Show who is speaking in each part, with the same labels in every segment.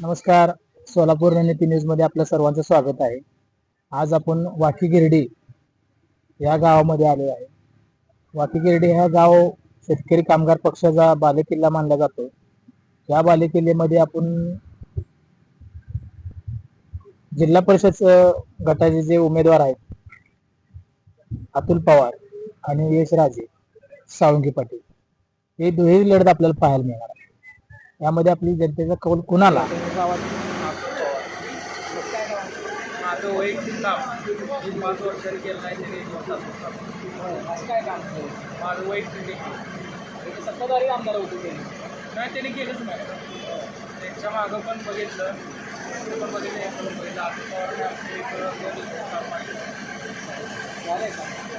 Speaker 1: नमस्कार. सोलापूर रणनीती न्यूजमध्ये आपलं सर्वांचं स्वागत आहे. आज आपण वाकी गिरडी या गावामध्ये आलो आहे. वाकी गिरडी हा गाव शेतकरी कामगार पक्षाचा बालेकिल्ला मानला जातो. या बालेकिल्ल्यामध्ये आपण जिल्हा परिषद गटाचे जे उमेदवार आहेत अतुल पवार आणि यश राजे सावंगी पाटील. हे दोन्ही लढत आपल्याला पाहायला मिळणार आहे. यामध्ये आपली जनतेचा कौल कुणाला?
Speaker 2: माझं वैयक्तिक काम मी पाच वर्षांनी केलं नाही तरी एक वर्षात होतं. काय काम माझं वैयक्तिक सत्ताधारी आमदार होते त्यांनी नाही त्यांनी केलंच नाही. त्यांच्या मागं पण बघितलं. पण बघितलं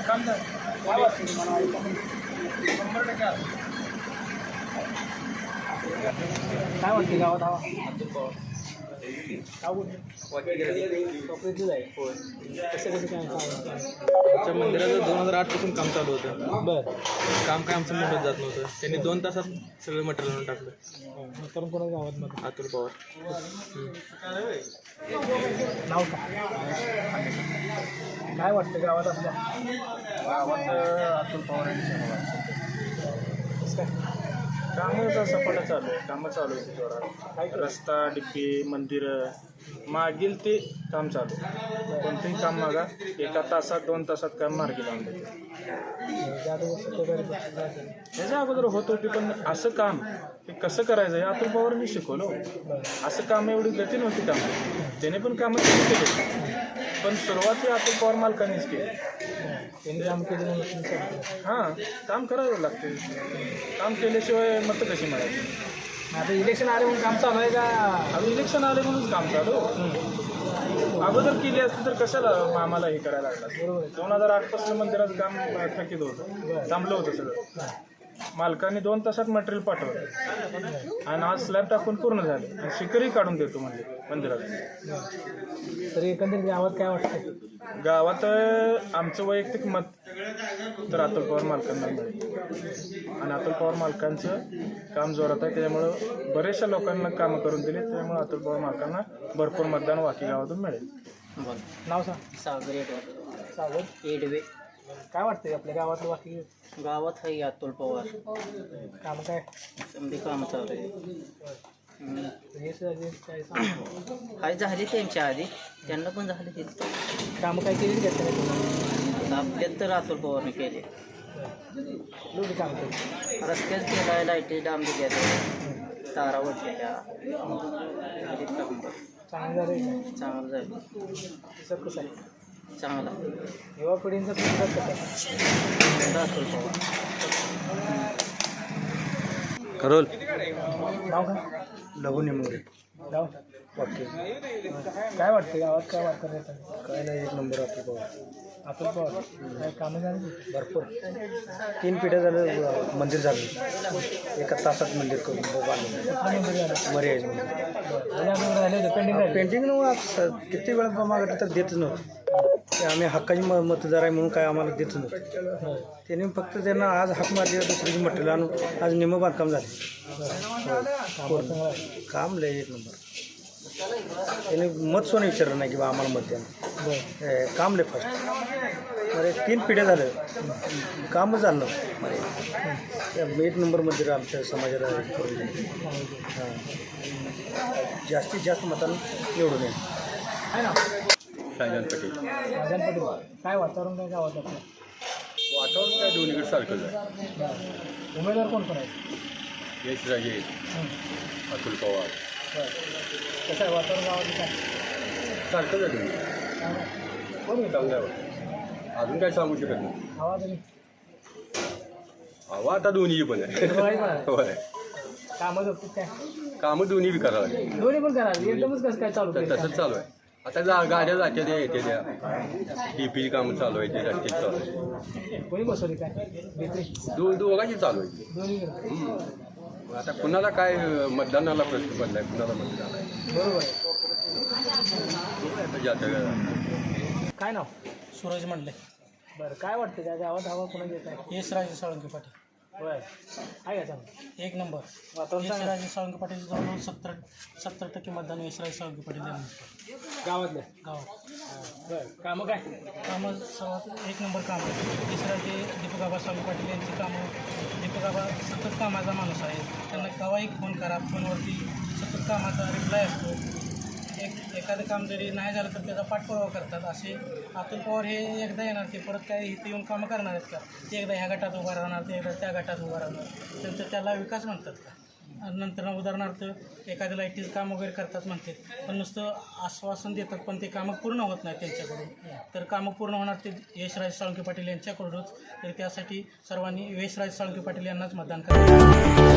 Speaker 2: काम झालं. शंभर टक्के आलं. काय वाटते गावात हवा? अतुल पवार
Speaker 3: आमच्या मंदिराचं दोन हजार आठपासून काम चालू होतं.
Speaker 1: बर.
Speaker 3: काम काय आमचं मोठं जात नव्हतं. त्यांनी दोन तासात सगळं मटेरियल आणून टाकलं.
Speaker 1: करून कोणा गावात मध्ये
Speaker 3: अतुल पवार.
Speaker 1: नाव का काय वाटतं गावात आपल्या
Speaker 2: गावात अतुल पवार यांची कामं सपाटा चालू आहे कामं चालू आहे जोरात. रस्ता डिप्पी मंदिरं मागील ते काम चालू. कोणतेही काम मागा एका तासात दोन तासात काम मार्गी लावून देते त्याच्या अगोदर होत होती पण असं काम हे कसं करायचं हे अतुल पवारांनी शिकवलं हो. असं काम एवढी गती नव्हती काम त्याने पण कामं चालू केली पण सुरुवात ही अतुल पवार मालकानेच केली. हां काम करावं लागते काम केल्याशिवाय मतं कशी मिळायची
Speaker 1: आता इलेक्शन आले म्हणून काम चालू आहे का?
Speaker 2: अजून इलेक्शन आले म्हणून काम चालू. अगोदर केली असती तर कशाला आम्हाला हे करायला लागलं
Speaker 1: बरोबर.
Speaker 2: दोन हजार आठपासून मंदिराचं काम थकीत होतं. थांबलं होतं सगळं. मालकाने दोन तासात मटेरियल पाठवलं. आणि आज स्लॅब टाकून पूर्ण झाले. आणि शिखरही काढून देतो म्हणजे मंदिरात
Speaker 1: तरी एकंदरीत गावात काय वाटतं
Speaker 2: गावात आमचं वैयक्तिक मत तर अतुल पवार मालकांना मिळेल. आणि अतुल पवार मालकांचं काम जोरात आहे त्याच्यामुळं बरेचशा लोकांना कामं करून दिली त्यामुळे अतुल पवार मालकांना भरपूर मतदान वाकी गावातून मिळेल.
Speaker 1: नाव सांग.
Speaker 4: सागर येडवे.
Speaker 1: सावध
Speaker 4: येडवे.
Speaker 1: काय वाटतंय आपल्या गावातलं बाकी
Speaker 4: गावात आहे अतुल पवार.
Speaker 1: काम काय?
Speaker 4: काम चालू आहे.
Speaker 1: काय
Speaker 4: झाली त्यांच्या आधी. त्यांना पण झाली ते
Speaker 1: काम काय केली
Speaker 4: आपल्यात तर अतुल पवारने केले.
Speaker 1: काम केली.
Speaker 4: रस्त्याच केलाय लाईटी डांब दिल्या तारा वटल्या काम.
Speaker 1: चांगलं झालं.
Speaker 4: चांगलं झालं.
Speaker 1: तसं कसं आहे?
Speaker 4: चांगला.
Speaker 1: युवा पिढींचा कसा आहे?
Speaker 4: अतुल पवार.
Speaker 3: करोल.
Speaker 1: नाव काय?
Speaker 5: लघु निमोरे.
Speaker 1: गाव
Speaker 5: ओके
Speaker 1: काय वाटतं? गावात काय वाटतं
Speaker 5: काय नाही एक नंबर आपली पवार.
Speaker 1: अतुल पवार. काय कामं झाली?
Speaker 5: भरपूर. तीन पिढ्या झालं मंदिर झालं. एका तासात मंदिर करून बांधलं मर्याय
Speaker 1: राहिले होते. राहिले
Speaker 5: पेंटिंग किती वेळा मागितलं तर देतच नव्हतं. ते आम्ही हक्काची म मतदार आहे म्हणून काय आम्हाला देतच नव्हतं त्यांनी फक्त त्यांना आज हाक मारली दुसरीची मटेरियल आणून आज निम बांधकाम झाले. काम लय एक नंबर. त्याने मत सोनं विचारलं नाही की बा आम्हाला मत द्या. काम लय फर्स्ट अरे तीन पिढ्या झालं. कामच झालं. एक नंबर मंदिर आमच्या समाजाला करून. हां. जास्तीत जास्त मतांना निवडून येईल.
Speaker 1: ना
Speaker 6: शाहजान पटेल
Speaker 1: राजन पाटील काय वातावरण काय गावात आपलं?
Speaker 6: वातावरण काय दोन्हीकडे सारखंच आहे.
Speaker 1: उमेदवार कोण कोण आहेत?
Speaker 6: यश राजे
Speaker 1: हं.
Speaker 6: अतुल पवार.
Speaker 1: बरं. कसं आहे वातावरण गावात काय?
Speaker 6: सारखंच आहे दोन्ही.
Speaker 1: काय नाही.
Speaker 6: कोण चांगलं आहे? अजून काय सांगू शकत नाही.
Speaker 1: हवा तरी
Speaker 6: हवा आता दोन्ही पण आहे. होय
Speaker 1: कामं काय?
Speaker 6: कामं दोन्ही बी करावं लागेल.
Speaker 1: दोन्ही पण करा एकदमच कसं काय चालू
Speaker 6: तर
Speaker 1: केलं?
Speaker 6: तसंच चालू आहे. आता जा गाड्या जात्या त्या येते त्या. टीपीची कामं चालू आहे ते रस्ते चालू आहे दो दोघांची चालू आहे. हम्म. आता कुणाला काय मतदानाला प्रश्न पडलाय कुणाला मतदान आहे?
Speaker 1: बरोबर. काय नाव?
Speaker 2: सूरज म्हणले
Speaker 1: बरं काय वाटतं त्या गावात हवा कोणा येत आहे?
Speaker 2: यशराजे साळुंके पाटील.
Speaker 1: होय. आहे का चांगलं?
Speaker 7: एक नंबर.
Speaker 1: वातावरण चांगलं?
Speaker 7: यशराज साळुंके पाटील जवळजवळ सत्तर सत्तर टक्के मतदान यशराज साळुंके पाटील यांना
Speaker 1: गावातलं
Speaker 7: गावात.
Speaker 1: बरं कामं काय?
Speaker 7: कामं सर्वात एक नंबर काम. आहे यशराजे दीपकाबा साळुंके पाटील यांची कामं. दीपकाबा सतत कामाचा माणूस आहे. त्यांना केव्हाही फोन करा. फोनवरती सतत कामाचा रिप्लाय असतो. एक एखादं काम जरी नाही झालं तर त्याचा पाठपुरावा करतात. असे अतुल पवार हे एकदा येणार ते परत काय इथे येऊन कामं करणार आहेत का? ते एकदा ह्या गटात उभा राहणार ते एकदा त्या गटात उभा राहणार. नंतर त्याला विकास म्हणतात का? नंतर उदाहरणार्थ एखाद्या लाईटीचं काम वगैरे करतात म्हणते पण नुसतं आश्वासन देतात पण ते कामं पूर्ण होत नाही त्यांच्याकडून. तर कामं पूर्ण होणार ते यशराज साळुंके पाटील यांच्याकडूनच. तर त्यासाठी सर्वांनी यशराज साळुंके पाटील यांनाच मतदान करावं